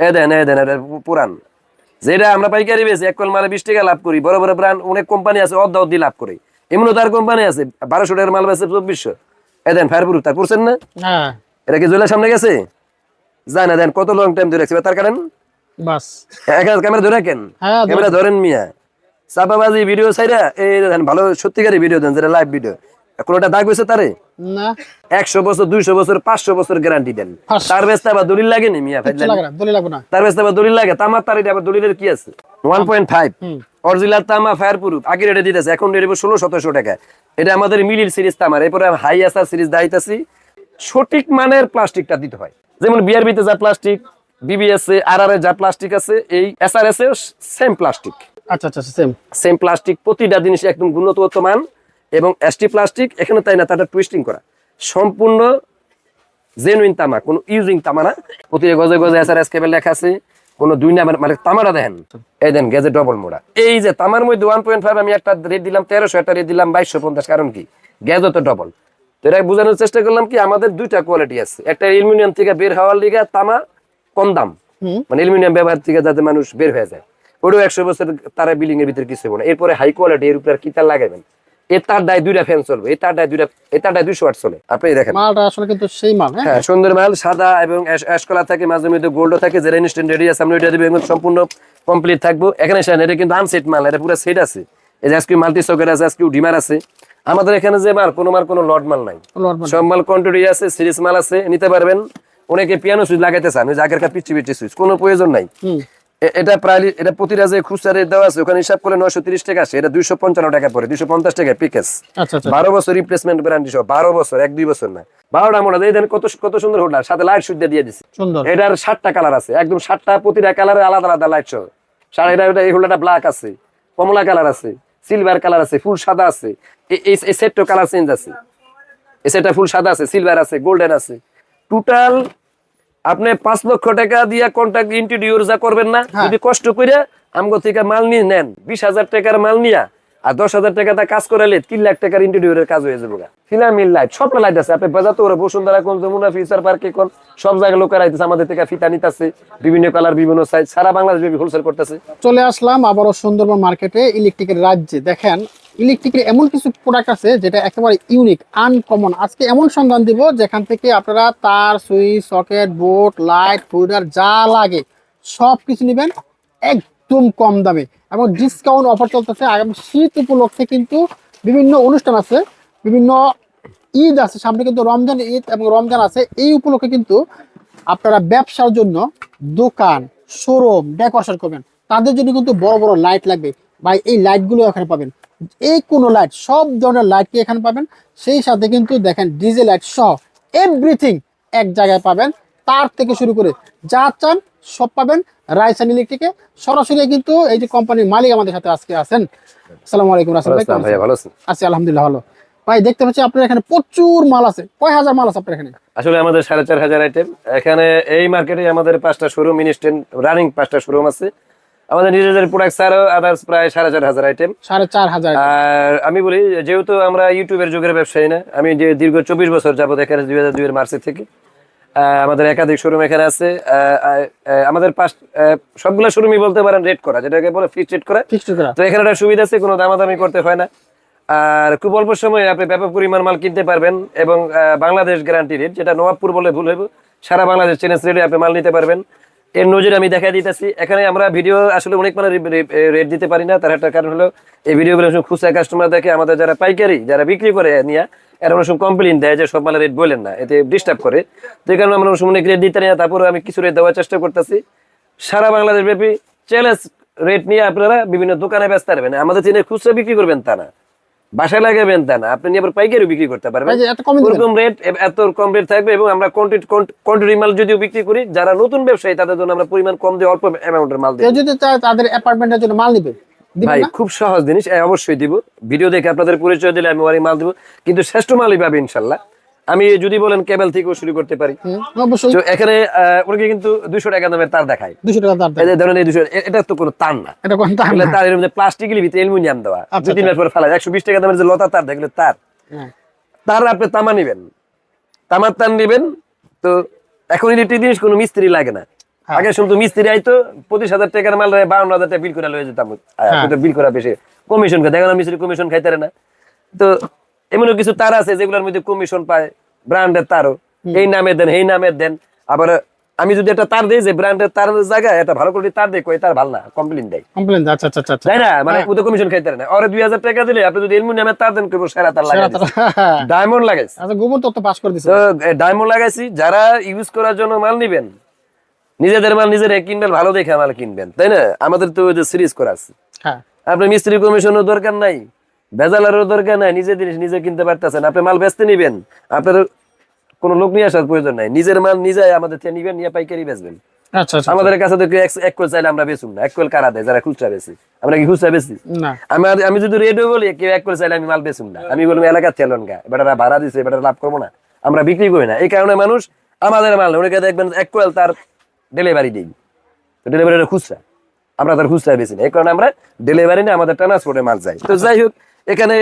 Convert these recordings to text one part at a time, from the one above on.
এ দেন এ দেন পুরান। যেটা আমরা পাইকারি বেশি এক কল মালে বিশ টাকা লাভ করি। বড় বড় ব্র্যান্ড অনেক কোম্পানি আছে অর্ধ অর্ধি লাভ করে। এমনও তার কোম্পানি আছে বারোশো টাকার মাল বেছে চব্বিশশো। এ দেন ফায়ার প্রুফ তার না? এটা কি জুয়েলার সামনে গেছে? যায় দেন কত লং টাইম ধরে রাখছি তার কারণ? বাস। ক্যামেরা ধরে রাখেন। ক্যামেরা ধরেন মিয়া। চাপাবাজি ভিডিও চাইরা এই দেন ভালো সত্যিকারী ভিডিও দেন যেটা লাইভ ভিডিও কোনোটা দাগ হয়েছে তারে। না। একশো বছর দুইশো বছর পাঁচশো বছর গ্যারান্টি দেন। তার বেস্তা আবার দলিল মিয়া। লাগে না লাগবে তার বেস্তা আবার দলিল লাগে তামার তার এটা আবার দলিলের কি আছে? One point five. অরিজিনাল তামা ফায়ার প্রুফ আগে রেটে দিতেছে এখন রেটে ষোলো সতেরোশো টাকা। এটা আমাদের মিডিল সিরিজ তামার এরপরে হাই আসার সিরিজ দাইতাছি সঠিক মানের প্লাস্টিকটা দিতে হয়। যেমন বিআরবিতে যা প্লাস্টিক বিবিএস আর আর যা প্লাস্টিক আছে এই এসআরএস এ সেম প্লাস্টিক আচ্ছা আচ্ছা সেম সেম প্লাস্টিক প্রতিটা জিনিস একদম গুণগত মান। এবং এসটি প্লাস্টিক এখানে তাই না তাটা টুইস্টিং করা। সম্পূর্ণ জেনুইন তামা কোনো ইউজিং তামা না। প্রতিটা গজে গজে এস আর এস কেবল লেখা আছে কোনো দুই নাম্বার মানে তামাটা দেখেন। এই দেন গেজে ডবল মোড়া। এই যে তামার মধ্যে ওয়ান পয়েন্ট ফাইভ আমি একটা রেট দিলাম তেরোশো একটা রেট দিলাম বাইশশো পঞ্চাশ কারণ কি? গ্যাজও তো ডবল তো এটা বোঝানোর চেষ্টা করলাম কি আমাদের দুইটা কোয়ালিটি আছে। একটা অ্যালুমিনিয়াম থেকে বের হওয়ার লিগে তামা কম দাম। মানে অ্যালুমিনিয়াম ব্যবহার থেকে যাতে মানুষ বের হয়ে যায়। ওটাও একশো বছর তারা বিল্ডিং এর ভিতরে কিছু হবে না। এরপরে হাই কোয়ালিটি এর উপরে কি তার লাগাবেন? তার দুইটা ফ্যান চলবে দুইটা দুইশো ওয়াট চলে। আপনি দেখেন। মালটা আসলে কিন্তু সেই মাল হ্যাঁ? হ্যাঁ সুন্দর মাল সাদা এবং থাকে মাঝে মধ্যে গোল্ড থাকে যেটা ইনস্ট্যান্ট রেডি আছে আমরা দিবে এবং সম্পূর্ণ কমপ্লিট থাকব। এখানে সেন এটা কিন্তু আনসেট মাল এটা পুরো সেট আছে। এই যে আজকে মাল্টি সকেট আছে আজকে ডিমার আছে। আমাদের এখানে যে মাল কোনো মাল কোনো লট মাল নাই। সব মাল কোয়ান্টিটি আছে সিরিজ মাল আছে নিতে পারবেন। অনেকে পিয়ানো সুইচ লাগাইতে চান ওই যে আগের পিচ্ছি পিচ্ছি সুইচ কোনো প্রয়োজন নাই। এ- এটা প্রায় এটা প্রতিটা যে খুচরা রেট দেওয়া আছে। ওখানে হিসাব করে নয়শো তিরিশ টাকা আছে এটা দুইশো পঞ্চান্ন টাকা পড়ে। দুইশো পঞ্চাশ টাকা পিকেস আচ্ছা আচ্ছা। বারো বছর রিপ্লেসমেন্ট গ্যারান্টি সহ। বারো বছর এক দুই বছর না। বারোটা মোটা এই দেন কত কত সুন্দর হোল্ডার সাথে লাইট সুইচ দিয়ে সুন্দর। এটার সাতটা কালার আছে। একদম সাতটা প্রতিটা কালারে আলাদা আলাদা লাইট সহ সাড়ে এটা এটা এই হোল্ডারটা ব্ল্যাক আছে। কমলা কালার আছে। সিলভার কালার আছে। ফুল সাদা আছে। এই সেটটা কালার চেঞ্জ আছে। এই সেটটা ফুল সাদা আছে। সিলভার আছে। গোল্ডেন আছে। টোটাল আপনি পাঁচ লক্ষ টাকা দিয়ে কন্ট্রাক্ট ইন্ট্রোডিউস যা করবেন না হ্যাঁ। যদি কষ্ট করে আমগো থেকে মাল নিয়ে নেন বিশ হাজার টাকার মাল নিয়া আর দশ হাজার টাকা তা কাজ করালে তিন লাখ টাকার ইন্টারভিউরের কাজ হয়ে যাবে ফিলামিল লাইট সব লাইট আছে আপনি বাজাতে ওরা বসুন্ধরা কোন যমুনা ফিউচার পার্কে কোন, সব জায়গায় লোকের আইতেছে, আমাদের থেকে ফিতা নিতেছে, বিভিন্ন কালার বিভিন্ন সাইজ সারা বাংলাদেশ হোলসেল করতেছে। চলে আসলাম আবারও সুন্দরবন মার্কেটে ইলেকট্রিকের রাজ্যে। দেখেন ইলেকট্রিকের এমন কিছু প্রোডাক্ট আছে যেটা একেবারে ইউনিক আনকমন আজকে এমন সন্ধান দিব যেখান থেকে আপনারা তার, switch, socket board light holder যা লাগে সব কিছু নেবেন একদম কম দামে। এবং ডিসকাউন্ট অফার চলতেছে। আগামী শীত উপলক্ষে কিন্তু বিভিন্ন অনুষ্ঠান আছে, বিভিন্ন ঈদ আছে। সামনে কিন্তু রমজান ঈদ এবং রমজান আছে। এই উপলক্ষে কিন্তু আপনারা ব্যবসার জন্য দোকান শোরুম ডেকোরেশন করবেন। তাদের জন্য কিন্তু বড় বড় লাইট লাগবে। ভাই, এই লাইটগুলো এখানে পাবেন। এই কোনো লাইট সব ধরনের লাইটকে এখানে পাবেন। সেই সাথে কিন্তু দেখেন ডিজে লাইট সহ এভরিথিং এক জায়গায় পাবেন। তার থেকে শুরু করে যা চান সব পাবেন। রাইসান ইলেকট্রিকে সরাসরি কিন্তু এই যে কোম্পানির মালিক আমাদের সাথে আজকে আছেন। আসসালামু আলাইকুম রাসেল ভাই ভালো আছেন? আছি আলহামদুলিল্লাহ ভালো। ভাই দেখতে পাচ্ছি আপনার এখানে প্রচুর মাল আছে। কয় হাজার মাল আছে আপনার এখানে? আসলে আমাদের সাড়ে চার হাজার আইটেম এখানে এই মার্কেটে আমাদের পাঁচটা শোরুম ইনস্ট্যান্ট রানিং পাঁচটা শোরুম আছে। আমাদের নিজেদের প্রোডাক্ট ছাড়াও আদার্স প্রায় সাড়ে চার হাজার আইটেম সাড়ে চার হাজার আর আমি বলি যেহেতু আমরা ইউটিউবের যুগের ব্যবসায়ী না আমি যে দীর্ঘ চব্বিশ বছর যাবত এখানে দুই হাজার দুইয়ের মার্চের থেকে আমাদের একাধিক শোরুম এখানে আছে। আমাদের পাশ সবগুলো শোরুমই বলতে পারেন রেট করা যেটাকে বলে ফিক্সড রেট করা। তো এখানে একটা সুবিধা আছে কোনো দামাদামি করতে হয় না। আর খুব অল্প সময়ে আপনি ব্যাপক পরিমাণ মাল কিনতে পারবেন এবং বাংলাদেশ গ্যারান্টি রেট যেটা নবাবপুর বলে ভুল হইব সারা বাংলাদেশ চেনেস রেটে আপনি মাল নিতে পারবেন। এর নজরে আমি দেখা দিতেছি। এখানে আমরা ভিডিও আসলে অনেক মানে রেট দিতে পারি না। তার একটা কারণ হলো, এই ভিডিওগুলো খুচরা কাস্টমার দেখে আমাদের যারা পাইকারি, যারা বিক্রি করে নিয়ে, এরা অনেক সময় কমপ্লেন দেয় যে সব মালের রেট বলেন না, এতে ডিস্টার্ব করে। তো এই কারণে আমরা অনেক সময় রেট দিতে না তারপরে আমি কিছু রেট দেওয়ার চেষ্টা করতেছি। সারা বাংলাদেশ ব্যাপী চ্যালেঞ্জ রেট নিয়ে আপনারা বিভিন্ন দোকানে ব্যস্ত পারবেন আমাদের চিনে খুচরা বিক্রি করবেন তা না। বাসায় লাগাবেন তা না। আপনি আবার পাইকারি বিক্রি করতে পারবেন। ভাই যে এত কমে দিবেন ওরকম রেট এত কম রেট থাকবে এবং আমরা কোয়ান্টিটি মাল যদিও বিক্রি করি যারা নতুন ব্যবসায়ী তাদের জন্য আমরা পরিমাণ কম দিয়ে অল্প অ্যামাউন্টের মাল দিই যদি তাদের অ্যাপার্টমেন্টের জন্য মাল নিবে। ভাই খুব সহজ জিনিস অবশ্যই দিব। ভিডিও দেখে আপনাদের পরিচয় দিলে আমি ওয়ারি মাল দিব। কিন্তু শ্রেষ্ঠ মালই পাবে ইনশাল্লাহ। আমি যদি বলেন কেবল থেকেও শুরু করতে পারি। অবশ্যই। তো এখানে ওনাকে কিন্তু দুইশো টাকা দামের তার দেখায়। দুশো টাকা এই ধরেন এই দুশো এটা তো কোনো তার না। এটা কোন তার এর মধ্যে প্লাস্টিকের ভিতরে অ্যালুমিনিয়াম দেওয়া। আচ্ছা, দুই তিন মাস পরে ফেলা একশো বিশ টাকা দামের যে লতা তার দেখলে তার। হ্যাঁ। তার আপনি তামা নিবেন। তামার তার নিবেন তো এখন ইলেকট্রিক জিনিস কোনো মিস্ত্রি লাগে না। হ্যাঁ। আগে শুনতো মিস্ত্রি আইতো পঁচিশ হাজার টাকার মাল বাউন্ন হাজার টাকা বিল করে লয়ে যেতাম। হ্যাঁ। বিল করা বেশি। কমিশন খায় দেখো না মিস্ত্রি কমিশন খাইতে পারে না। তো এমনও কিছু তার আছে যেগুলোর মধ্যে কমিশন পায় ব্র্যান্ডের তারও। এই নামে দেন এই নামের দেন। আবার আমি যদি একটা তার দিই যে ব্র্যান্ডের তার জায়গায় একটা ভালো করে তার দেয় কই তার ভালো না কমপ্লেন দেয়। কমপ্লেন আচ্ছা আচ্ছা আচ্ছা আচ্ছা। তাই না? মানে হ্যাঁ। ওদের কমিশন খাইতে না। দুই হাজার টাকা দিলে আপনি যদি এলমুনিয়ামের তার দেন কেবল সেরা তার লাগাই হ্যাঁ। ডায়মন্ড লাগাইছে। আচ্ছা গোপন তথ্য পাস করে দিছে। তো ডায়মন্ড লাগাইছি। যারা ইউজ করার জন্য মাল নিবেন নিজেদের মাল নিজেরা কিনবেন ভালো দেখে মাল কিনবেন তাই না? আমাদের তো ওই যে সিরিজ করা আছে। হ্যাঁ। আপনার মিস্ত্রি কমিশনের দরকার নাই। ভেজালেরও দরকার নাই নিজে জিনিস নিজে কিনতে পারতেছেন। আপনি মাল বেচতে নিবেন আপনার কোনো লোক নিয়ে আসার প্রয়োজন নাই। নিজের মাল নিজে আমাদের থেকে নিবেন নিয়ে পাইকারি বেচবেন। আচ্ছা আচ্ছা আমাদের কাছে তো এক- চাইলে আমরা বেচুন না। এক কোয়েল কারা দেয়? যারা খুচরা বেশি আমরা কি খুচরা বেশি আমার আমি যদি রেডিও বলি কেউ এক চাইলে আমি মাল বেচুন না। আমি বলব এলাকার গা ভাড়া দিছে লাভ করব না। আমরা বিক্রি করি না। এই কারণে মানুষ আমাদের মাল অনেকে দেখবেন এক কোয়েল তার ডেলিভারি দিই। ডেলিভারি খুচরা। আমরা তার খুচরা বেশি না। এই কারণে আমরা ডেলিভারি না আমাদের ট্রান্সপোর্টে মাল যাই। তো যাই হোক এখানে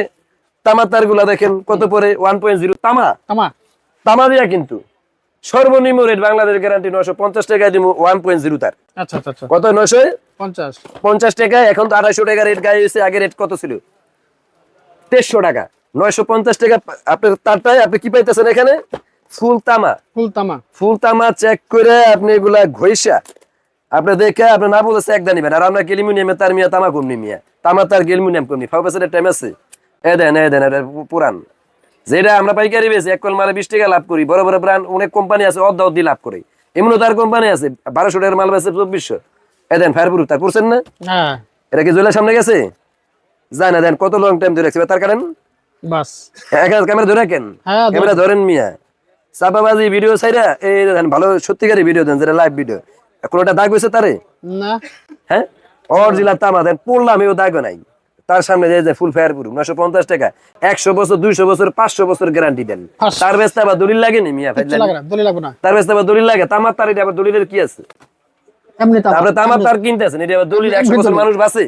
তামার তারগুলা দেখেন কত পরে? ওয়ান পয়েন্ট জিরো তামা? আমা তামা দিয়া কিন্তু সর্বনিম্ন রেট বাংলাদেশ গ্যারান্টি নয়শো পঞ্চাশ টাকা দিব ওয়ান পয়েন্ট জিরো তার। আচ্ছা আচ্ছা আচ্ছা। কত? নয়শো? পঞ্চাশ। পঞ্চাশ টাকা এখন তো আড়াইশো টাকা রেট গায়ে হয়েছে আগে রেট কত ছিল? তেইশশো টাকা। নয়শো পঞ্চাশ টাকা আপনার তারটাই আপনি কি পাইতেছেন এখানে? ফুল তামা। ফুল তামা। ফুল তামা চেক করে আপনি এগুলা ঘইসা আপনি দেখে আপনি না বলেছে একটা নিবেন আর আমরা অ্যালুমিনিয়ামে তার মিয়া তামা কমনি মিয়া। তামা তার অ্যালুমিনিয়াম কমনি। ফাইভ পার্সেন্টের টাইম আছে। এ দেন এ দেন পুরান। যেটা আমরা পাইকারি বেশি এক কল মালে বিশ টাকা লাভ করি। বড় বড় ব্র্যান্ড অনেক কোম্পানি আছে অর্ধ অর্ধি লাভ করে। এমনও তার কোম্পানি আছে বারোশো টাকার মাল বেছে চব্বিশশো। এ দেন ফায়ার প্রুফ তার করছেন না? হ্যাঁ। এটা কি জলের সামনে গেছে? যায় না দেন কত লং টাইম ধরে রাখছে? তার কারণ বাস। ক্যামেরা ধরে রাখেন। হ্যাঁ, ক্যামেরা ধরেন মিয়া। চাপাবাজি ভিডিও চাইরা এই দেন ভালো সত্যিকারী ভিডিও দেন যেটা লাইভ ভিডিও কোনোটা দাগ হয়েছে তারে? না। হ্যাঁ? অরিজিনাল তামা দেন পড়লাম এও দাগও নাই। তার সামনে যে ফুল ফায়ার প্রুফ নশো পঞ্চাশ টাকা। একশো বছর দুইশো বছর পাঁচশো বছর গ্যারান্টি দেন। তার ব্যস্ত আবার দলিল মিয়া। লাগে না লাগবে তার ব্যস্ত আবার দলিল লাগে তামার তার এটা আবার দলিলের কি আছে? তারপরে তামার তার কিনতেছেন এটা আবার দলিল একশো বছর মানুষ বাঁচে।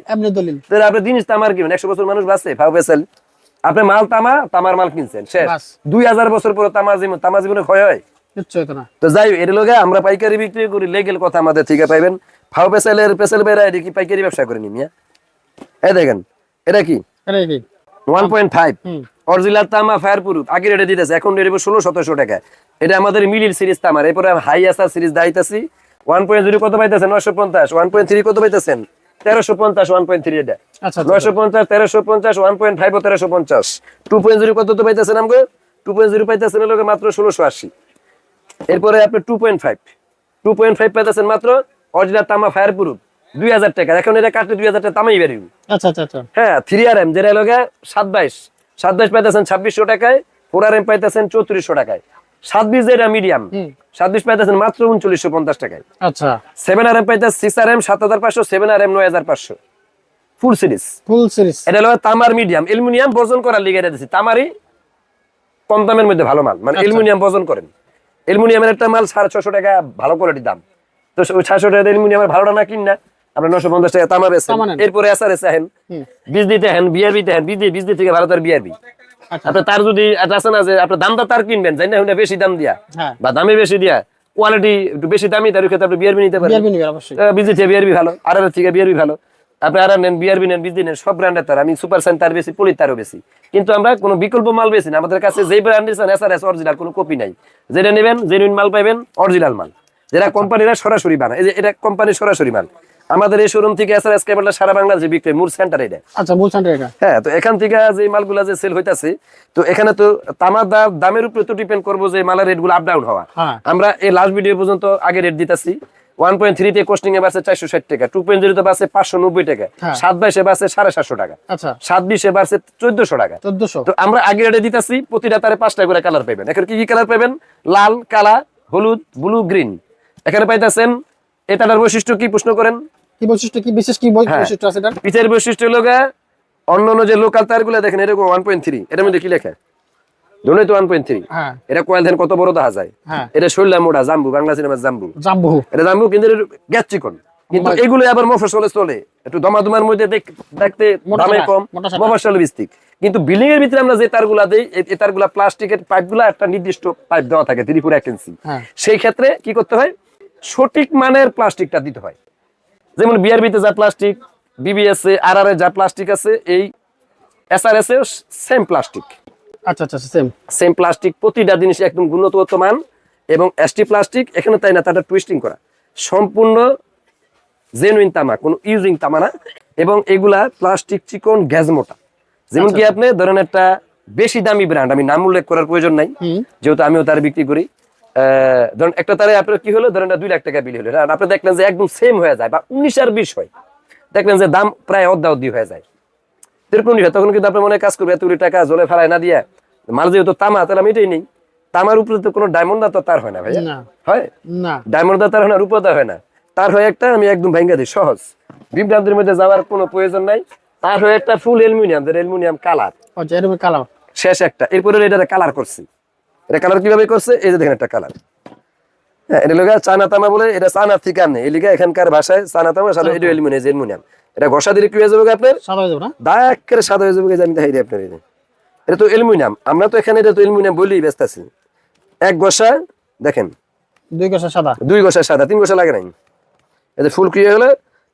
আপনি জিনিস তামার কিনবেন একশো বছর মানুষ বাঁচে ফাউ বেসেল আপনি মাল তামা তামার মাল কিনছেন শেষ। দুই হাজার বছর পরে তামা জীবন তামা জীবনে ক্ষয় হয়। তো যাই এর লগে আমরা পাইকারি বিক্রি করি লেগেল কথা আমাদের ঠিক পাইবেন? ফাউ পেসেলের পেসেল বেড়া এটি কি পাইকারি ব্যবসা করে নি মিয়া? এই দেখেন এটা কি? ওয়ান পয়েন্ট ফাইভ অরিজিনাল তামা ফায়ার প্রুফ। আগে রেটে দিতেছে এখন রেটে ষোলো সতেরোশো টাকা। এটা আমাদের মিলির সিরিজ তামার এরপরে হাই আসার সিরিজ দাইতেছি ওয়ান পয়েন্ট জিরো কত পাইতেছেন? নশো পঞ্চাশ। ওয়ান পয়েন্ট থ্রি কত পাইতেছেন? তেরোশো পঞ্চাশ ওয়ান পয়েন্ট থ্রি এটা। আচ্ছা আচ্ছা, নয়শো পঞ্চাশ তেরোশো পঞ্চাশ ওয়ান পয়েন্ট ফাইভ তেরোশো পঞ্চাশ। টু পয়েন্ট জিরো কত তো পাইতেছেন আমাকে? টু পয়েন্ট জিরো পাইতেছেন লোকে মাত্র ষোলোশো আশি। এরপরে আপনি two point five two point five পাইতেছেন মাত্র অরিজিনাল তামা ফায়ার প্রুফ দুই হাজার টাকা। এখন এটা কাটলে দুই হাজার টাকা তামাই বেরিয়ে আচ্ছা আচ্ছা আচ্ছা। হ্যাঁ থ্রি আর এম যেটা লোকে সাত বাইশ। সাত বাইশ পাইতেছেন ছাব্বিশশো টাকায় ফোর আর এম পাইতেছেন চৌত্রিশশো টাকায়। সাত বিশ যেটা মিডিয়াম হুম। সাত বিশ পাইতেছেন মাত্র উনচল্লিশশো পঞ্চাশ টাকায়। আচ্ছা। সেভেন আর এম পাইতেছে সিক্স আর এম সাত হাজার পাঁচশো সেভেন আর এম নয় হাজার পাঁচশো। ফুল সিরিজ ফুল সিরিজ এটা হলো তামার মিডিয়াম অ্যালুমিনিয়াম বর্জন করার লিগে এটা তামারই কম দামের মধ্যে ভালো মাল মানে অ্যালুমিনিয়াম বর্জন করেন। অ্যালুমিনিয়ামের একটা মাল সাড়ে ছশো টাকা ভালো কোয়ালিটির দাম। তো ওই ছশো টাকা অ্যালুমিনিয়ামের ভালোটা না কিন না আমরা নশো পঞ্চাশ টাকা তামা বেছেন এরপরে এসে হেন হুম। বীজ দিতে হেন বিআরবি তে হেন বীজ বীজ থেকে ভালো তার বিআরবি আচ্ছা। আপনার তার যদি আছে না যে আপনার দামটা তার কিনবেন জানি না বেশি দাম দিয়া। হ্যাঁ। বা দামে বেশি দিয়া কোয়ালিটি একটু বেশি দামি তার ক্ষেত্রে আপনি বিআরবি নিতে পারেন। বিআরবি নিবে অবশ্যই। বিজি থেকে বিআরবি ভালো আর আর থেকে বিআরবি ভালো। আপনি আর নেন বিআরবি নেন বিজি নেন সব ব্র্যান্ডের তার। আমি সুপার সাইন তার বেশি পলি তারও বেশি। কিন্তু আমরা কোনো বিকল্প মাল বেশি না। আমাদের কাছে যেই ব্র্যান্ড দিচ্ছেন এস আর এস অরিজিনাল কোনো কপি নাই। যেটা নেবেন জেনুইন মাল পাইবেন অরিজিনাল মাল। যেটা কোম্পানিরা সরাসরি বানায়। এই যে এটা কোম্পানির সরাসরি মাল। আমাদের এই শোরুম থেকে এস আর এস কেবলটা সারা বাংলাদেশে বিক্রি মূল সেন্টার এটা। আচ্ছা বলছেন এটা। হ্যাঁ তো এখান থেকে যে মালগুলা যে সেল হইতাছে তো এখানে তো তামার দাম দামের উপরে তো ডিপেন্ড করব যে মালের রেটগুলো আপ ডাউন হওয়া। হ্যাঁ। আমরা এই লাস্ট ভিডিও পর্যন্ত আগে রেট দিতেছি। ওয়ান পয়েন্ট থ্রিতে কোস্টিং এ বাড়ছে চারশো ষাট টাকা টু পয়েন্ট জিরোতে বাড়ছে পাঁচশো নব্বই টাকা হ্যাঁ। সাত বাইশে বাড়ছে সাড়ে সাতশো টাকা আচ্ছা। সাত বিশে বাড়ছে চোদ্দশো টাকা। তো আমরা আগে রেটে দিতেছি প্রতিটা তারে পাঁচটা করে কালার পাইবেন। এখানে কি কি কালার পাবেন লাল কালা হলুদ ব্লু গ্রিন এখানে পাইতেছেন এটার বৈশিষ্ট্য কি প্রশ্ন করেন? কি বৈশিষ্ট্য কি বিশেষ কি হ্যাঁ। বৈশিষ্ট্য আছে বৈশিষ্ট্য হলো অন্য অন্য যে লোকাল তার তারগুলো দেখেন এরকম ওয়ান পয়েন্ট থ্রি এটার মধ্যে কি লেখা? ধরুন তো ওয়ান পয়েন্ট থ্রি এটা কয়েল ধান কত বড় দেখা যায়? হ্যাঁ। এটা শৈলা মোড়া জাম্বু বাংলা সিনেমার জাম্বু। জাম্বু। এটা জাম্বু কিন্তু গ্যাস চিকন। কিন্তু এগুলো আবার মফসলে চলে একটু দমাদমার মধ্যে দেখতে দামে কম মোটা মফসলে বিস্তিক কিন্তু বিল্ডিং এর ভিতরে আমরা যে তারগুলা দেই এই- তারগুলা প্লাস্টিকের পাইপগুলা একটা নির্দিষ্ট পাইপ দেওয়া থাকে থ্রি ফোর এক ইঞ্চি হ্যাঁ। সেই ক্ষেত্রে কি করতে হয়? সঠিক মানের প্লাস্টিকটা দিতে হয়। যেমন বিআরবিতে যা প্লাস্টিক বিবিএস এ আর আর যা প্লাস্টিক আছে এই এসআরএস এ সেম প্লাস্টিক আচ্ছা আচ্ছা সেম সেম প্লাস্টিক প্রতিটা জিনিস একদম গুণগত মান এবং এসটি প্লাস্টিক এখানে তাই না তাটা টুইস্টিং করা। সম্পূর্ণ জেনুইন তামা কোনো ইউজিং তামা না। এবং এগুলা প্লাস্টিক চিকন গ্যাস মোটা। যেমন কি আপনি ধরেন একটা বেশি দামি ব্র্যান্ড আমি নাম উল্লেখ করার প্রয়োজন নাই। যেহেতু আমিও তার বিক্রি করি। ধরেন একটা তারে আপনার কি হলো ধরেন দুই লাখ টাকা বিল হলো। আপনি দেখলেন যে একদম সেম হয়ে যায় বা উনিশ আর বিশ হয়। দেখলেন যে দাম প্রায় অর্ধি হয়ে যায়। এরকম নিবে তখন কিন্তু আপনার মনে কাজ করবে এত টাকা জলে ফেলায় না দিয়ে। মাল যেহেতু তামা তাহলে আমি এটাই নেই। তামার উপরে তো কোনো ডায়মন্ড তো তার হয় না ভাই হয়? না। ডায়মন্ড তার হয় না রূপদা হয় না। তার হয়ে একটা আমি একদম ভেঙ্গা দিই সহজ। বিভ্রান্তির মধ্যে যাওয়ার কোনো প্রয়োজন নাই। তার হয়ে একটা ফুল অ্যালুমিনিয়াম অ্যালুমিনিয়াম কালার আচ্ছা এরকম কালার শেষ একটা। এরপরে এটা কালার করছি। এটা কালার কীভাবে করছে? এই যে দেখেন একটা কালার হ্যাঁ এটা লোক চানা তামা বলে এটা চানা থেকে আনে এই লিগা এখানকার ভাষায় চানা তামা সাথে এটা অ্যালুমিনিয়াম অ্যালুমিনিয়াম এটা ঘষা দিলে কি হয়ে যাবে আপনার? সাদা হয়ে যাবে না? করে সাদা হয়ে যাবে আমি দেখাই দিই আপনার যে। এটা তো অ্যালুমিনিয়াম। আমরা তো এখানে এটা তো অ্যালুমিনিয়াম বলেই ব্যস্ত আছি। এক ঘষা দেখেন। দুই কষা সাদা। দুই ঘষা সাদা তিন ঘষা লাগে নাই। এই যে ফুল ক্রিয়া হলে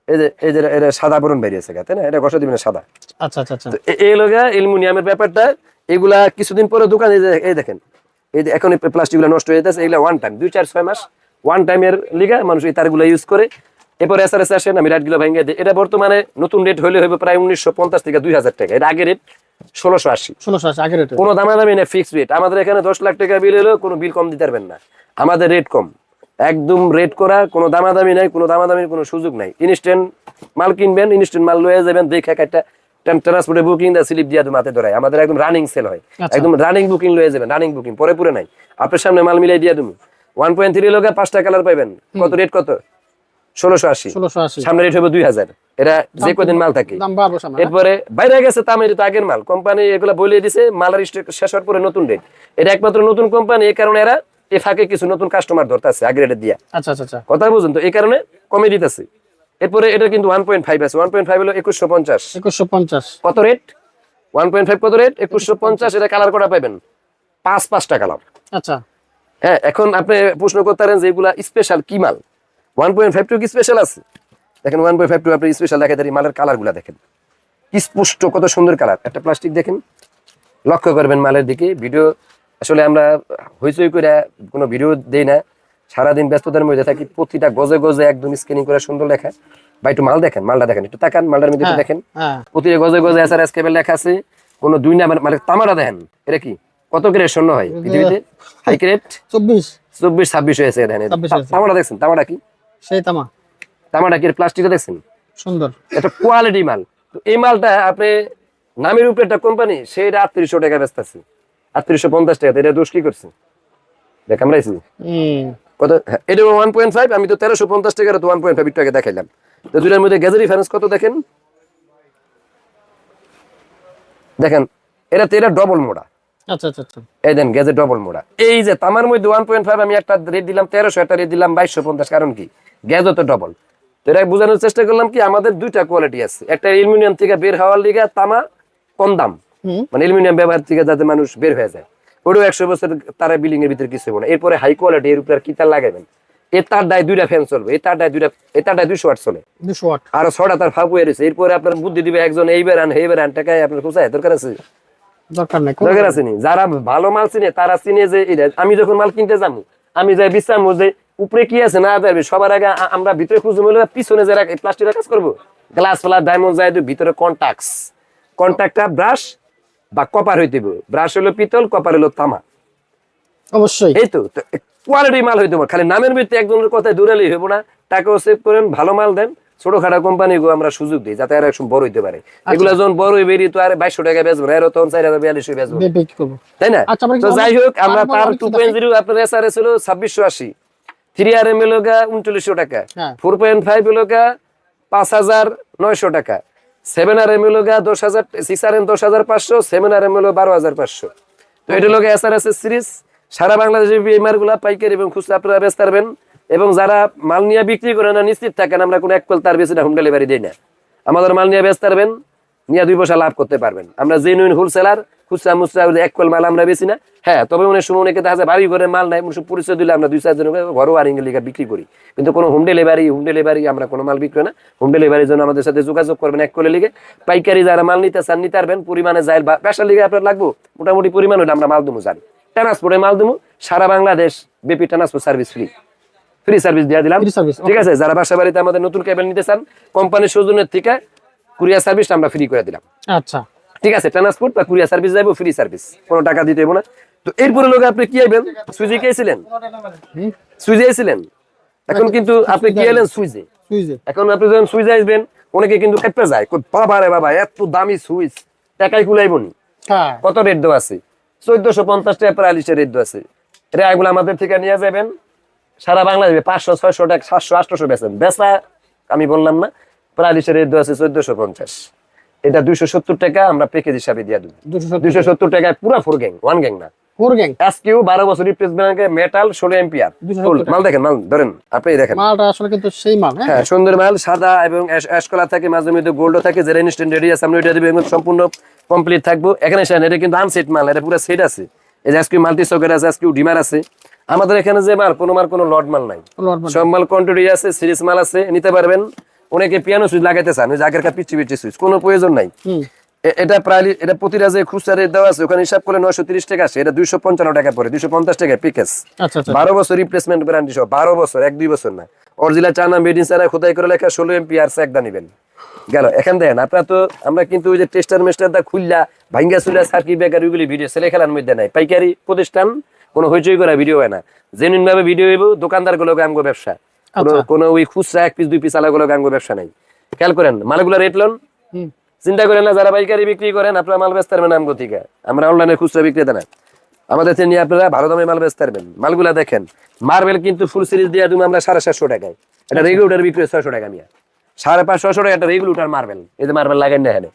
এই যে এই যে এটা সাদা বরণ বেরিয়েছে গা, তাই না? এটা ঘষা দিবেন সাদা। আচ্ছা আচ্ছা আচ্ছা। এই লগা অ্যালুমিনিয়ামের ব্যাপারটা এগুলা কিছুদিন পরে দোকানে এই দেখেন এই যে এখন প্লাস্টিকগুলো নষ্ট হয়ে যাচ্ছে এগুলা ওয়ান টাইম দুই চার ছয় মাস ওয়ান টাইমের লিগা মানুষ এই তারগুলো ইউজ করে এরপর এস আর এস আসেন আমি রেটগুলো ভেঙে দিই। এটা বর্তমানে নতুন রেট হলে হবে প্রায় উনিশশো পঞ্চাশ থেকে দুই হাজার টাকা। এটা আগে রেট ষোলোশো আশি। ষোলোশো আছে আগের রেটে কোনো দামাদামি নেই ফিক্স রেট আমাদের এখানে দশ লাখ টাকা বিল হলেও কোনো বিল কম দিতে পারবেন না। আমাদের রেট কম। একদম রেট করা কোনো দামাদামি নাই কোনো দামাদামির কোনো সুযোগ নাই। ইনস্ট্যান্ট মাল কিনবেন ইনস্ট্যান্ট মাল লয়ে যাবেন দেখে একটা ট্রান্সপোর্টে বুকিং দা স্লিপ দিয়ে মাতে ধরায়। আমাদের একদম রানিং সেল হয়। আচ্ছা। একদম রানিং বুকিং লয়ে যাবেন রানিং বুকিং পরে পুরে নাই। আপনার সামনে মাল মিলাই দিয়ে দেবো। ওয়ান পয়েন্ট থ্রি লোকে পাঁচটা কালার পাইবেন। কত রেট কত? ষোলোশো আশি। সামনে রেট হবে দুই হাজার। এটা যে কদিন মাল থাকে? এরপরে বাইরে গেছে তামের তো আগের মাল। কোম্পানি এগুলো বলে দিছে মালের স্টক শেষ হওয়ার পরে নতুন রেট এটা একমাত্র নতুন কোম্পানি এই কারণে এরা এ ফাঁকে কিছু নতুন কাস্টমার ধরতেছে আগের রেটে দিয়া। আচ্ছা আচ্ছা আচ্ছা। কথা বুঝুন তো এই কারণে কমে দিতেছে। এরপরে এটা কিন্তু ওয়ান পয়েন্ট ফাইভ আছে। ওয়ান পয়েন্ট ফাইভ হলো একুশশো পঞ্চাশ। একুশশো পঞ্চাশ। কত রেট ওয়ান পয়েন্ট ফাইভ কত রেট একুশশো পঞ্চাশ এটা কালার করা পাবেন পাঁচ পাঁচটা কালার আচ্ছা। হ্যাঁ এখন আপনি প্রশ্ন করতে পারেন যে এগুলা স্পেশাল কি মাল? ওয়ান পয়েন্ট ফাইভ টু কি স্পেশাল আছে? দেখেন ওয়ান পয়েন্ট ফাইভ টু আপনি স্পেশাল দেখে মালের কালারগুলা দেখেন। কি স্পষ্ট কত সুন্দর কালার একটা প্লাস্টিক দেখেন। লক্ষ্য করবেন মালের দিকে। ভিডিও আসলে আমরা হইচই করে কোনো ভিডিও দেই না। সারাদিন ব্যস্ততার মধ্যে থাকি প্রতিটা গজে গজে একদম স্ক্যানিং করে সুন্দর লেখা। বা একটু মাল দেখেন মালটা দেখেন একটু তাকান মালটার মধ্যে হ্যাঁ দেখেন। হ্যাঁ। প্রতিটা গজে গজে এস আর এস কেবল লেখা আছে। কোনো দুই নাম্বার মানে তামাটা দেখেন এটা কি? কত গ্রেড শূন্য হয় পৃথিবীতে? হাই গ্রেড চব্বিশ। চব্বিশ ছাব্বিশ হয়েছে দেখেন। 26 তামাটা দেখছেন তামাটা কি? সেই তামা। তামাটা কি প্লাস্টিকে দেখছেন? সুন্দর। এটা কোয়ালিটি মাল। এই মালটা আপনি নামের উপরে একটা কোম্পানি সেটা আটত্রিশশো টাকা ব্যস্ত আছে আটত্রিশশো পঞ্চাশ টাকা এটা দোষ কি করছে? কত? হ্যাঁ, এটা ওয়ান পয়েন্ট ফাইভ আমি তো তেরোশো পঞ্চাশ টাকার ওয়ান পয়েন্ট ফাইভ টাকা দেখাইলাম। তো দুটার মধ্যে গ্যাজের ডিফারেন্স কত দেখেন? দেখেন এটা তো এটা ডবল মোড়া। আচ্ছা আচ্ছা আচ্ছা। এই দেন গ্যাজেট ডবল মোড়া। এই যে তামার মধ্যে ওয়ান পয়েন্ট ফাইভ আমি একটা রেট দিলাম তেরোশো একটা রেট দিলাম বাইশশো পঞ্চাশ কারণ কি? গ্যাজও তো ডবল তো এটা বোঝানোর চেষ্টা করলাম কি আমাদের দুইটা কোয়ালিটি আছে। একটা অ্যালুমিনিয়াম থেকে বের হওয়ার লিগে তামা কম দাম। মানে অ্যালুমিনিয়াম ব্যবহার থেকে যাতে মানুষ বের হয়ে যায়। ওটাও একশো বছর তারা বিল্ডিং এর ভিতরে কিছু না। এরপরে হাই কোয়ালিটি এর উপরে কি তার লাগাবেন? তার ডায় দুইটা ফ্যান চলবে। এই তার ডায় দুইটা তার ডায় দুইশো ওয়াট চলে। দুশো ওয়াট আরও ছটা তার ফাঁপ এরপরে আপনার বুদ্ধি দিবে একজন এইবার আন এইবার আন টাকায় আপনার কোথায় দরকার আছে? দরকার নেই দরকার আছে নি। যারা ভালো মাল চিনে তারা চিনে যে আমি যখন মাল কিনতে যাব আমি যাই বিশ্রাম যে উপরে কি আছে না পারবে সবার আগে আমরা ভিতরে খুঁজে মিলে পিছনে যে প্লাস্টিকের কাজ করব গ্লাস ফেলা ডায়মন্ড যায় ভিতরে কন্টাক্টস কন্টাক্টটা ব্রাশ বা কপার হইতে ব্রাশ হলো পিতল কপার হলো তামা। অবশ্যই। এই তো কোয়ালিটি মাল হইতে খালি নামের ভিত্তি একজনের কথায় দূরালেই হইব না। টাকাও সেভ করেন ভালো মাল দেন। ছোটখাটো কোম্পানি গো আমরা সুযোগ দিই যাতে এরা একসময় বড় হইতে পারে। এগুলো যখন বড় হয়ে বেরিয়ে তো আর বাইশশো টাকা বেচবো না তখন চার হাজার বিয়াল্লিশশো বেচবো। তাই না? আচ্ছা, তো যাই হোক আমরা আরও তার টু পয়েন্ট জিরো আপনার এস আর এস হলো ছাব্বিশশো আশি। থ্রি আর এম এল উনচল্লিশশো টাকা। ফোর পয়েন্ট ফাইভ গা পাঁচ হাজার নয়শো টাকা। সেভেন আর এম এল দশ হাজার সিক্স আর এম দশ হাজার পাঁচশো সেভেন আর এম এল বারো হাজার পাঁচশো। তো এটা লোক এস আর এস সিরিজ সারা বাংলাদেশে বিএমআরগুলা পাইকারি এবং খুচরা আপনারা বেচতে পারবেন। এবং যারা মাল নিয়ে বিক্রি করে না নিশ্চিত থাকেন আমরা কোনো এক কল তার বেশি না হোম ডেলিভারি দিই না। আমাদের মাল নিয়ে বেচতে পারবেন নিয়ে দুই পয়সা লাভ করতে পারবেন। আমরা জেনুইন হোলসেলার খুচরা মুচরা এক কল মাল আমরা বেশি না। হ্যাঁ তবে অনেক সময় অনেকে দেখা যায় বাড়ি ঘরে মাল নাই মানুষ পরিচয় দিলে আমরা দুই চারজন ঘর ওয়ারিং এর লিগা বিক্রি করি। কিন্তু কোনো হোম ডেলিভারি হোম ডেলিভারি আমরা কোনো মাল বিক্রি না। হোম ডেলিভারির জন্য আমাদের সাথে যোগাযোগ করবেন এক করে লিগে। পাইকারি যারা মাল নিতে চান নিতে পারবেন। পরিমাণে যাই বা ব্যবসার লিগে আপনার লাগবো মোটামুটি পরিমাণ হলে আমরা মাল দেবো জানি। ট্রান্সপোর্টে মাল দেবো সারা Bangladesh বেপি transport service free free service দিয়ে দিলাম। ঠিক আছে যারা বাসা বাড়িতে আমাদের নতুন কেবল নিতে চান কোম্পানির সৌজন্যের থেকে কুরিয়ার সার্ভিস আমরা ফ্রি করে দিলাম। আচ্ছা। ঠিক আছে ট্রান্সপোর্ট বা কুরিয়ার সার্ভিস যাইবো ফ্রি সার্ভিস কোনো টাকা দিতে হইবো না। তো এরপরে লোক আপনি কি আইবেন? সুইজে গিয়েছিলেন হুম, সুইজে আইছিলেন? এখন কিন্তু আপনি কি এলেন সুইজে? এখন আপনি যখন সুইজে আসবেন অনেকে কিন্তু কেটে যায়। কই, বাবা রে বাবা এত দামি সুইচ। টাকাই কুলাইব নি? হ্যাঁ। কত রেট দেওয়া আছে? চোদ্দশো পঞ্চাশ টাকা প্রালিশের রেট দেওয়া আছে। এটা এগুলো আমাদের থেকে নিয়ে যাবেন। সারা বাংলাদেশে পাঁচশো ছয়শো টাকা সাতশো আটশো বেচেন। বেচা আমি বললাম না প্রালিশের রেট দেওয়া আছে চোদ্দশো পঞ্চাশ। এটা দুইশো সত্তর টাকা আমরা প্যাকেজ হিসাবে দিয়ে দেবো। দুইশো সত্তর। টাকায় পুরো ফোর গ্যাং ওয়ান গ্যাং না। ফোর গ্যাং এসকিউ বারো বছর রিপ্লেসমেন্ট মেটাল মাল দেখেন মাল ধরেন আপনি দেখেন। মালটা আসলে কিন্তু সেই মাল হ্যাঁ? হ্যাঁ সুন্দর মাল সাদা এবং অ্যাশ- অ্যাশ কালার থাকে মাঝে মধ্যে গোল্ডও থাকে যারা ইনস্ট্যান্ট রেডি আছে আমরা দিব সম্পূর্ণ কমপ্লিট থাকব। এখানে এসে এটা কিন্তু আনসেট মাল এটা পুরো সেট আছে। এই যে আজকে মাল্টি সকেট আছে আজকে ডিমার আছে। আমাদের এখানে যে মাল কোনো মাল কোনো লট মাল নাই। সব মাল কোয়ান্টিটি আছে সিরিজ মাল আছে নিতে পারবেন। অনেকে পিয়ানো সুইচ লাগাইতে চান ওই যে আগের পিচ্ছি পিচ্ছি সুইচ কোনো প্রয়োজন নাই। এটা প্রায় এটা প্রতিটা যে খুচরা দেওয়া আছে। ওখানে হিসাব করলে নয়শো তিরিশ টাকা আসে। এটা দুইশো পঞ্চান্ন টাকা পরে দুইশো পঞ্চাশ টাকা পিকেস আচ্ছা আচ্ছা। বারো বছর রিপ্লেসমেন্ট গ্যারান্টি সহ। বারো বছর এক দুই বছর না। অরিজিনাল চানা মেডিন সারা খোদাই করে লেখা ষোলো এমপি আর একটা নিবেন। গেল এখান দেখেন আপনারা তো আমরা কিন্তু ওই যে টেস্টার মেস্টার দা খুললা ভাঙ্গা চুলা সার্কি বেকার ওইগুলি ভিডিও ছেলে খেলার মধ্যে নাই। পাইকারি প্রতিষ্ঠান কোনো হইচই করা ভিডিও হয় না। জেনুইন ভাবে ভিডিও হইব দোকানদারগুলো আমগো ব্যবসা। কোনো আচ্ছা। ওই খুচরা এক পিস দুই পিস আলাগুলো আমগো ব্যবসা নাই। খেয়াল করেন মালগুলো রেট লন চিন্তা করেন না, যারা পাইকারি বিক্রি করেন, আপনারা মাল বেচতে পারবেন আমগো থেকে। আমরা অনলাইনে খুচরা বিক্রেতা না। আমাদের নিয়ে আপনারা ভালো দামে মাল বেচতে পারবেন। মালগুলা দেখেন মার্বেল কিন্তু ফুল সিরিজ দিয়ে তুমি আমরা সাড়ে সাতশো টাকায়। এটা রেগুলেটার বিক্রি ছয়শো টাকা মিয়া। সাড়ে পাঁচ ছশো টাকা একটা রেগুলেটার মার্বেল এই যে মার্বেল লাগাই না এখানে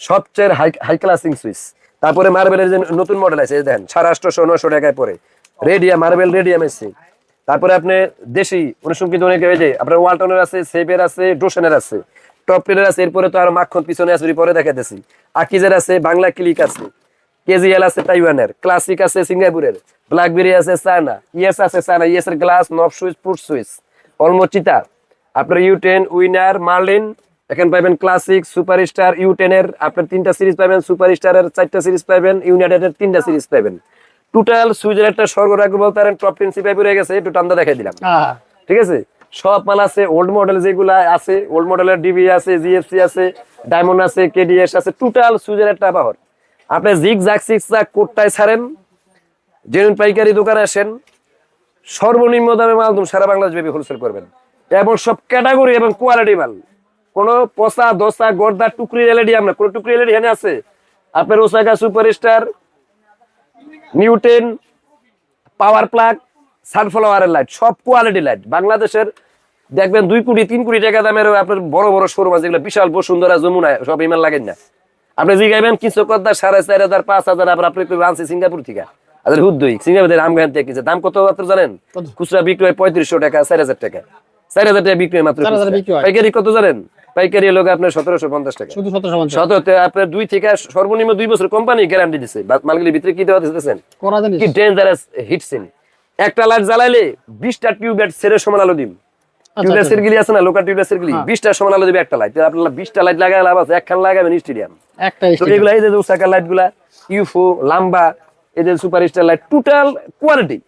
সবচেয়ে হাই হাই ক্লাসিং সুইচ তারপরে মার্বেলের যে নতুন মডেল আছে দেখেন, সাড়ে আটশো নশো টাকায় পরে রেডিয়া মার্বেল রেডিয়াম এসছে। তারপরে আপনি দেশি সময় কিন্তু অনেকে যে আপনার ওয়ালটনের আছে সেপের আছে ডোশনের আছে। টপ টেলের আছে এরপরে তো আর মাখন পিছনে আছে পরে দেখাতেছি আকিজের আছে বাংলা ক্লিক আছে। কেজিএল আছে তাইওয়ানের। ক্লাসিক আছে সিঙ্গাপুরের। ব্ল্যাকবেরি আছে চায়না ইয়েস আছে চায়না ইয়েস এর glass knob switch foot switch. অলমোচিতা আপনার ইউ টেন উইনার মার্লিন। এখানে পাবেন ক্লাসিক সুপার স্টার ইউ এর আপনার তিনটা সিরিজ পাবেন সুপার স্টারের চারটা সিরিজ পাবেন ইউনাইটেডের তিনটা সিরিজ পাবেন টোটাল সুইচের একটা স্বর্গ রাখব বলতে টপ টেন সিপাই পড়ে গেছে একটু টান্দা দেখাই দিলাম। ঠিক আছে? সব মাল আছে ওল্ড মডেল যেগুলা আছে ওল্ড মডেলের ডিবি আছে জিএফসি আছে ডায়মন্ড আছে কেডিএস আছে টোটাল সুজের একটা বাহর আপনি জিগ জাক সিক্স জাক কোটটায় ছাড়েন জেনুইন পাইকারি দোকানে আসেন, সর্বনিম্ন দামে মাল তুমি সারা বাংলাদেশ ব্যাপী হোলসেল করবেন। এবং সব ক্যাটাগরি এবং কোয়ালিটি মাল। কোনো পচা দোসা গর্দা টুকরি এলইডি আমরা কোনো টুকরি এলইডি এখানে আছে। আপনার Osaka super star নিউটেন power plug সানফ্লাওয়ারের লাইট সব কোয়ালিটি লাইট বাংলাদেশের দেখবেন দুই কোটি তিন কোটি টাকা দামের আপনার বড় বড় শোরুম আছে যেগুলো বিশাল বসুন্ধরা যমুনা সব ইমান লাগেন না। আপনি জিগাইবেন কিছু কথা সাড়ে চার হাজার পাঁচ হাজার আবার আপনি আনছি সিঙ্গাপুর থেকে। আদের হুদ্দই সিঙ্গাপুরের আমগান থেকে। দাম কত মাত্র জানেন? খুচরা বিক্রি হয় পঁয়ত্রিশশো টাকা চার হাজার টাকা। চার হাজার টাকা বিক্রি হয় মাত্র 4,000 খুচরা। বিক্রি। পাইকারি কত জানেন? পাইকারি লোক আপনার সতেরোশো পঞ্চাশ টাকা। সতেরোতে আপনার দুই থেকে সর্বনিম্ন দুই বছর কোম্পানি গ্যারান্টি দিচ্ছে মালগুলির ভিতরে কি দেওয়া দিতেছেন? কি ডেঞ্জারাস হিটসিন একটা লাইট জ্বালাইলে বিশটা টিউবলাইট সেরে সমান আলো দিম। আচ্ছা, টিউবলাইট সেরগুলি আছে না লোকাল টিউবলাইট সেরগুলি হ্যাঁ। বিশটা সমান আলো দিবে একটা লাইট আপনার বিশটা লাইট লাগাই লাভ আছে একখান লাগাবেন স্টেডিয়াম তো এগুলা এই যে ওসাকার লাইটগুলা ইউফো লাম্বা এদের super star light total quality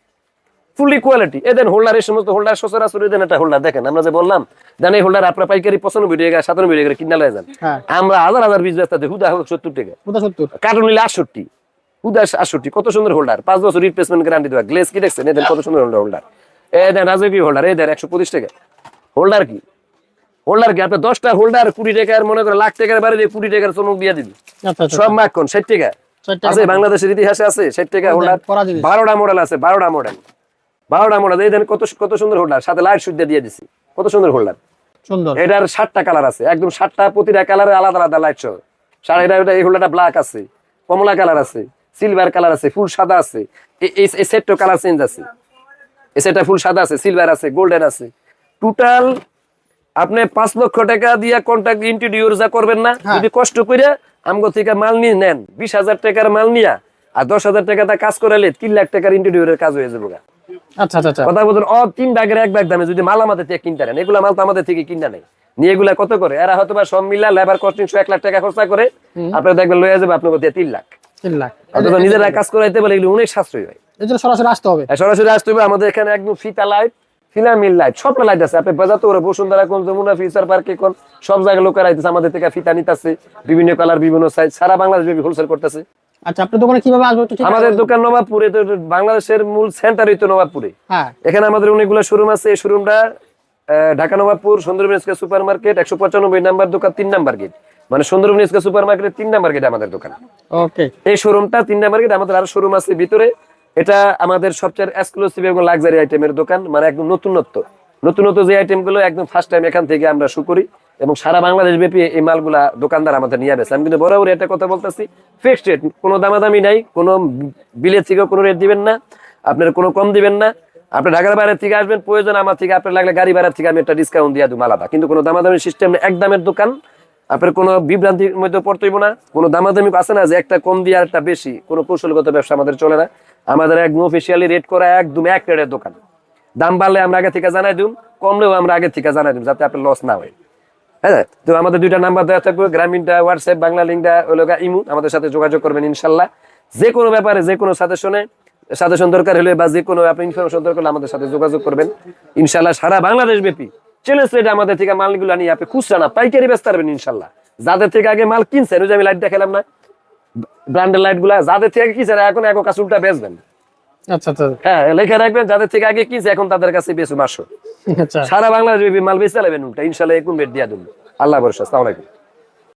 fully quality এদের হোল্ডার এই সমস্ত হোল্ডার সচরাচর এদের একটা হোল্ডার দেখেন আমরা যে বললাম জানি হোল্ডার আপনার পাইকারি পঁচানব্বই টাকা সাতানব্বই টাকা কিনা লয়ে যান। হ্যাঁ। আমরা হাজার হাজার বিশ ব্যস্ত হুদা হোক সত্তর টাকা। কার্টুন নিলে আটষট্টি। উদাস কত সুন্দর হোল্ডার পাঁচ বছর রিপ্লেসমেন্ট গ্যারান্টি দেওয়া। গ্লেস কি দেখছেন? এদের কত সুন্দর হোল্ডার হোল্ডার এদের রাজকীয় হোল্ডার এদের একশো পঁচিশ টাকা। হোল্ডার কি? হোল্ডার কি? আপনার দশটা হোল্ডার কুড়ি টাকার মনে করে লাখ টাকার কুড়ি টাকার চমক দিয়ে দিবি। আচ্ছা আচ্ছা সব মাখন ষাট টাকা। আছে বাংলাদেশের ইতিহাসে আছে ষাট টাকা হোল্ডার বারোটা মডেল আছে বারোটা মডেল বারোটা মডেল এই দেন কত কত সুন্দর হোল্ডার সাথে লাইট সুইচ দিয়ে দিছি। কত সুন্দর হোল্ডার সুন্দর। এটার সাতটা কালার আছে। একদম সাতটা প্রতিটা কালারে আলাদা আলাদা লাইট সহ এটা এই হোল্ডারটা ব্ল্যাক আছে। কমলা কালার আছে। সিলভার কালার আছে ফুল সাদা আছে। এই- সেটটা কালার চেঞ্জ আছে। এই সেটটা ফুল সাদা আছে সিলভার আছে গোল্ডেন আছে। টোটাল আপনি পাঁচ লক্ষ টাকা দিয়ে কন্ট্যাক্ট ইন্ট্রোডিউস যা করবেন না হ্যাঁ। যদি কষ্ট করে আমগো থেকে মাল নিয়ে নেন। বিশ হাজার টাকার মাল নিয়া আর দশ হাজার টাকা তা কাজ করালে তিন লাখ টাকার ইন্টারভিউরের কাজ হয়ে যাব। আচ্ছা আচ্ছা আচ্ছা। কথা বলছেন অ তিন ভাগের এক ভাগ দামে যদি মাল আমাদের থেকে কিনতে নেন এগুলা মাল তো আমাদের থেকে কিনা নেই। নিয়ে এগুলা কত করে? এরা হয়তো বা সব মিলা লেবার কস্টিং এক লাখ টাকা খরচা করে আপনারা দেখবেন লয়ে যাবে আপনার দিয়ে তিন লাখ। তিন লাখ। অথচ নিজেরা কাজ করাইতে পারলে এগুলো অনেক সাশ্রয় হয়। এই জন্য সরাসরি আসতে হবে। সরাসরি আসতে হবে। আমাদের এখানে একদম ফিতা লাইট ফিলামিল লাইট সব লাইট আছে। আপনি বাজার তো বসুন্ধরা কোন যমুনা ফিউচার পার্কে কোন সব জায়গায় লোকেরা আইতেছে আমাদের থেকে ফিতা নিতেছে। বিভিন্ন কালার বিভিন্ন সাইজ সারা বাংলাদেশ হোলসেল করতেছে। আচ্ছা আপনার দোকানে কীভাবে আসব একটু আমাদের দোকান নবাবপুরে তো বাংলাদেশের মূল সেন্টার হইতো নবাবপুরে। হ্যাঁ। এখানে আমাদের অনেকগুলো শোরুম আছে। এই শোরুমটা ঢাকা নবাবপুর সুন্দরবন সুপার মার্কেট একশো পঁচানব্বই নাম্বার দোকান তিন নাম্বার গেট মানে সুন্দরবন সুপার মার্কেটের তিন নাম্বার গেট আমাদের দোকান। ওকে। এই শোরুমটা তিন নাম্বার গেট আমাদের আরও শোরুম আছে ভিতরে। এটা আমাদের সবচেয়ে এক্সক্লুসিভ এবং লাক্সারি আইটেমের দোকান মানে একদম নতুনত্ব। নতুনত্ব যে আইটেমগুলো একদম ফার্স্ট টাইম এখান থেকে আমরা শুরু করি এবং সারা বাংলাদেশ ব্যাপী এই মালগুলা দোকানদার আমাদের নিয়ে আসে আমি কিন্তু বরাবর একটা কথা বলতেছি ফিক্সড রেট কোনো দামাদামি নাই কোনো বিলের থেকে কোনো রেট দিবেন না আপনার কোনো কম দিবেন না। আপনি ঢাকার বাইরে থেকে আসবেন প্রয়োজন আমার থেকে আপনার লাগলে গাড়ি ভাড়া থেকে আমি একটা ডিসকাউন্ট দিয়ে দেবো আলাদা। কিন্তু কোনো দামাদামি সিস্টেম এক দামের দোকান। আপনার কোনো বিভ্রান্তির মধ্যে পড়তে হইব না। কোনো দামাদামি আছে না যে একটা কম দিয়ে আর একটা বেশি? কোনো কৌশলগত ব্যবসা আমাদের চলে না। আমাদের একদম অফিসিয়ালি রেট করা একদম এক রেটের দোকান। দাম বাড়লে আমরা আগে থেকে জানাই দিম, কমলেও আমরা আগে থেকে জানাই দিম যাতে আপনার লস না হয়। হ্যাঁ তো আমাদের দুইটা নাম্বার দেওয়া থাকবে গ্রামীণটা হোয়াটসঅ্যাপ বাংলা লিঙ্কটা ওই লোক ইমু, আমাদের সাথে যোগাযোগ করবেন ইনশাল্লাহ। যে কোনো ব্যাপারে, যে কোনো সাজেশনে সাজেশন দরকার হলে বা যে কোনো আপনি ইনফরমেশন দরকার হলে আমাদের সাথে যোগাযোগ করবেন। ইনশাল্লাহ সারা বাংলাদেশ ব্যাপী চ্যালেঞ্জ রেটে আমাদের থেকে মালগুলো নিয়ে আপনি খুচরা না পাইকারি ব্যস্ত পারবেন ইনশাল্লাহ। যাদের থেকে আগে মাল কিনছেন ওই যে আমি লাইট দেখালাম না ব্র্যান্ডের লাইটগুলা যাদের থেকে কিনছেন এখন এক কাজ উল্টা বেচবেন। আচ্ছা আচ্ছা। হ্যাঁ লেখা রাখবেন যাদের থেকে আগে কিনছে এখন তাদের কাছে বেচুন আসো আচ্ছা। সারা বাংলাদেশ মাল বেচে লাগবেন উল্টা ইনশাল্লাহ এখন বেট দিয়া দেবো আল্লাহ ভরসা আসসালামু আলাইকুম।